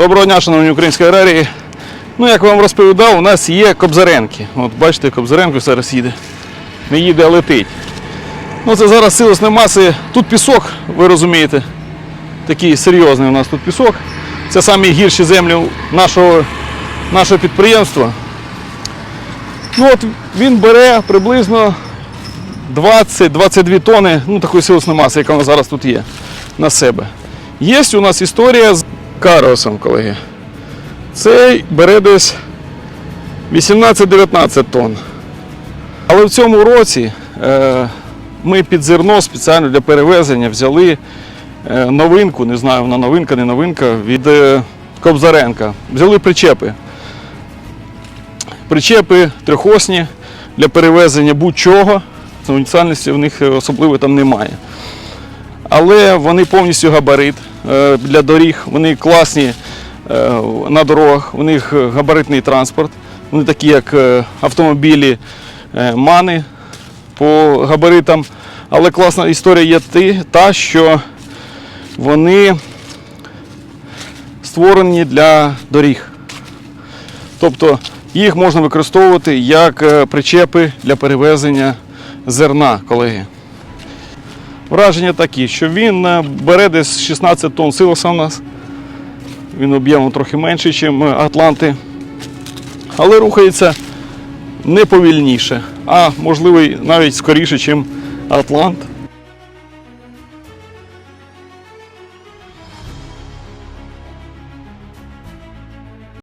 Доброго дня, шановні українські аграрії. Ну, як вам розповідав, у нас є кобзаренки. От бачите, кобзаренко зараз їде. Не їде, а летить. Ну, це зараз силосної маси. Тут пісок, ви розумієте. Такий серйозний у нас тут пісок. Це самі гірші землі нашого, нашого підприємства. Ну от він бере приблизно 20-22 тони ну, такої силосної маси, яка у нас зараз тут є на себе. Є у нас історія з Каросом, колеги. Цей бере десь 18-19 тонн. Але в цьому році е, ми під зерно спеціально для перевезення взяли е, новинку, не знаю, вона новинка, не новинка, від е, Кобзаренка. Взяли причепи. Причепи трьохосні для перевезення будь-чого. Універсальності в них особливо там немає. Але вони повністю габарит для доріг, вони класні е, на дорогах, у них габаритний транспорт, вони такі, як е, автомобілі е, мани по габаритам. Але класна історія є та, що вони створені для доріг. Тобто їх можна використовувати як е, причепи для перевезення зерна, колеги. Враження такі, що він е, бере десь 16 тонн силоса у нас. Він об'ємом трохи менший, ніж Атланти. Але рухається не повільніше, а можливо навіть скоріше, ніж Атлант.